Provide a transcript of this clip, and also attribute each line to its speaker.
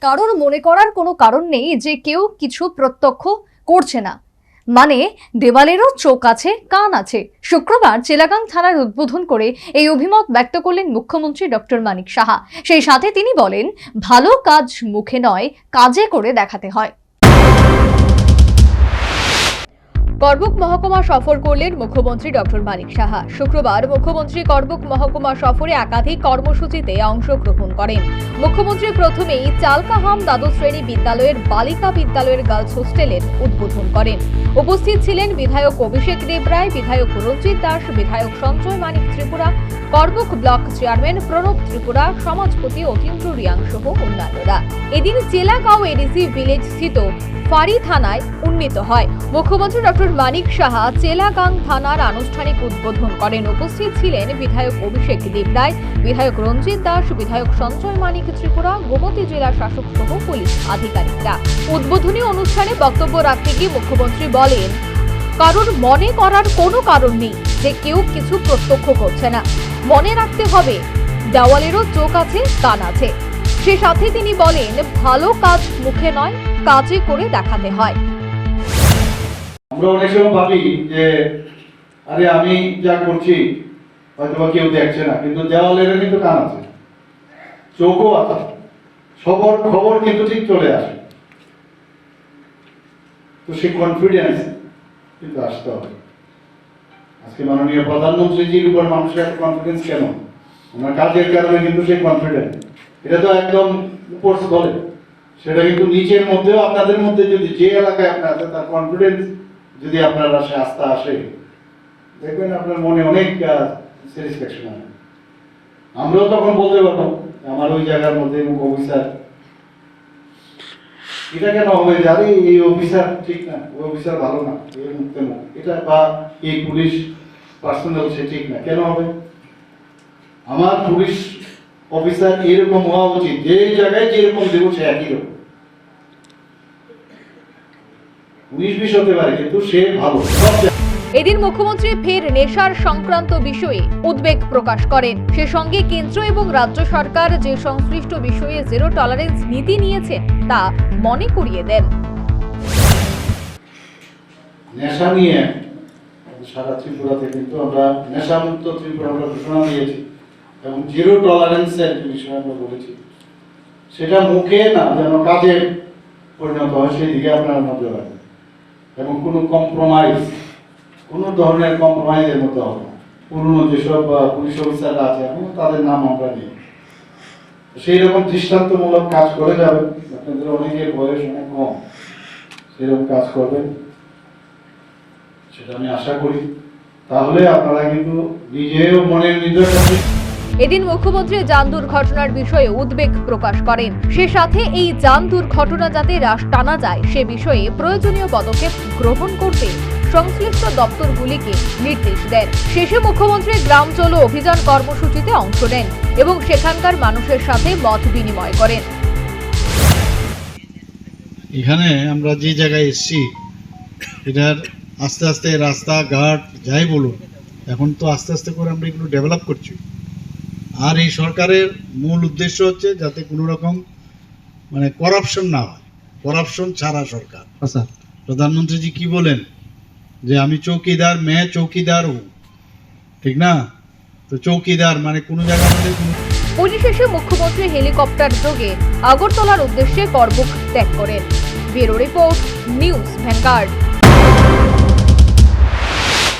Speaker 1: কারোর মনে করার কোনো কারণ নেই যে কেউ কিছু প্রত্যক্ষ করছে না। মানে দেওয়ালেরও চোখ আছে, কান আছে। শুক্রবার চেলাগাং থানার উদ্বোধন করে এই অভিমত ব্যক্ত করলেন মুখ্যমন্ত্রী ডক্টর মানিক সাহা। সেই সাথে তিনি বলেন, ভালো কাজ মুখে নয়, কাজে করে দেখাতে হয়। করবুক মহকুমা সফর করলেন মুখ্যমন্ত্রী ডক্টর মানিক সাহা। শুক্রবার মুখ্যমন্ত্রী করবুক মহকুমা সফরে একাধিক কর্মসূচিতে অংশগ্রহণ করেন। মুখ্যমন্ত্রী প্রথমেই চালকাহাম দ্বাদশ শ্রেণি বিদ্যালয়ের বালিকা বিদ্যালয়ের গার্লস হোস্টেলের উদ্বোধন করেন। উপস্থিত ছিলেন বিধায়ক অভিষেক দেবরায়, বিধায়ক রঞ্জিত দাস, বিধায়ক সঞ্জয় মানিক ত্রিপুরা করবুক ব্লক চেয়ারম্যান প্রণব ত্রিপুরা, সমাজপতি অতীন্দ্র রিয়াং সহ অন্যান্যরা। এদিন চেলাগাঁও এডিসি ভিলেজ স্থিত ফাঁড়ি থানায় উন্নীত হয়। মুখ্যমন্ত্রী ডক্টর মানিক সাহা চেলাগাং থানার আনুষ্ঠানিক উদ্বোধন করেন। উপস্থিত ছিলেন বিধায়ক অভিষেক দেবরায় বিধায়ক রঞ্জিত দাস, বিধায়ক সঞ্জয় মানিক ত্রিপুরা, গোমতী জেলা শাসক সহ পুলিশ আধিকারিকরা। উদ্বোধনী অনুষ্ঠানে বক্তব্য রাখতে গিয়ে মুখ্যমন্ত্রী বলেন, কারোর মনে করার কোনো কারণ নেই যে কেউ কিছু প্রত্যক্ষ করছে না। মনে রাখতে হবে, দেওয়ালেরও চোখ আছে, কান আছে। সে সাথে তিনি বলেন, ভালো কাজ মুখে নয়, কাজে করে দেখাতে হয়।
Speaker 2: আমরা অনেক সময় ভাবি যে, আরে আমি যা করছি হয়তো বা কেউ দেখছে না, কিন্তু দেওয়ালের কিন্তু কান আছে। চোখও আছে। খবর খবর কিন্তু ঠিক চলে আসে। তো সেই কনফিডেন্স কিন্তু আসতে হবে। আজকে মাননীয় প্রধানমন্ত্রীজির উপর মানুষের এত কনফিডেন্স কেন? ওনার কাজের কারণে কিন্তু সেই কনফিডেন্স এটা তো একদম উপর স্থলে সেটা কিন্তু নিচের মধ্যেও আপনাদের মধ্যে যদি যে এলাকায় আপনার আছে, তার কনফিডেন্স যদি আপনার আসে আস্থা আসে, দেখবেন আপনার মনে অনেক স্যাটিসফ্যাকশন হবে আমরাও তখন বলতে পারব, আমার ওই জায়গার মধ্যে অফিসার এটা কেন এই অফিসার ঠিক না ওই অফিসার ভালো না এটা বা এই পুলিশ পার্সোনাল সে ঠিক না, কেন হবে? আমার পুলিশ অফিসার এরকম হওয়া উচিত, যে জায়গায় যেরকম দেবো সে একই রকম। উনিশ বিশ হতে পারে, কিন্তু সে ভালো, সব
Speaker 1: এদিন মুখ্যমন্ত্রী ফের নেশার সংক্রান্ত বিষয়ে উদ্বেগ প্রকাশ করেন। সে সঙ্গে কেন্দ্র এবং রাজ্য সরকার যে সংশ্লিষ্ট বিষয়ে জিরো টলারেন্স নীতি নিয়েছে তা মনে করিয়ে দেন।
Speaker 2: নেশা নিয়ে সারা ত্রিপুরাতে কিন্তু আমরা নেশামুক্ত ত্রিপুরা আমরা ঘোষণা দিয়েছি এবং জিরো টলারেন্সের বিষয় আমরা বলেছি। সেটা মুখে না যেন কাজে পরিণত হয় সেই দিকে নজর এবং কোনো কম্প্রোমাইজ কোনো ধরনের কম্প্রোমাইজের মধ্যে হবে পুরনো যেসব পুলিশ অফিসাররা আছে, এখন তাদের নাম আমরা নিই। সেই রকম দৃষ্টান্তমূলক কাজ করে যাবেন। আপনাদের অনেকের বয়স অনেক কম। সেরকম কাজ করবেন। সেটা আমি আশা করি। তাহলে আপনারা কিন্তু নিজেও মনের নিজের কাছে
Speaker 1: এদিন মুখ্যমন্ত্রী যান দুর্ঘটনার বিষয়ে উদ্বেগ প্রকাশ করেন। সে সাথে এই যান দুর্ঘটনা যাতে হ্রাস টানা যায়, সে বিষয়ে প্রয়োজনীয় পদক্ষেপ গ্রহণ করতে সংশ্লিষ্ট দপ্তরগুলিকে নির্দেশ দেন। শেষে মুখ্যমন্ত্রী গ্রাম চলো অভিযান কর্মসূচিতে অংশ নেন এবং সেখানকার মানুষের সাথে মত বিনিময় করেন।
Speaker 3: এখানে আমরা যে জায়গায় এসেছি এটার আস্তে আস্তে রাস্তাঘাট যাই বলুন এখন তো আস্তে আস্তে করে আমরা এগুলো ডেভেলপ করছি। আর এই সরকারের মূল উদ্দেশ্য হচ্ছে যাতে কোনো রকম মানে করাপশন না হয়। করাপশন ছাড়া সরকার।
Speaker 4: আচ্ছা।
Speaker 3: প্রধানমন্ত্রীজি কি বলেন? যে আমি চৌকিদার মে চৌকিদার হু ঠিক না? তো চৌকিদার মানে কোনো জায়গা মানে কোনো
Speaker 1: পরিশেষে মুখ্যমন্ত্রী হেলিকপ্টার যোগে আগরতলার উদ্দেশ্যে করবুক ত্যাগ করেন। Bureau report, news Vanguard.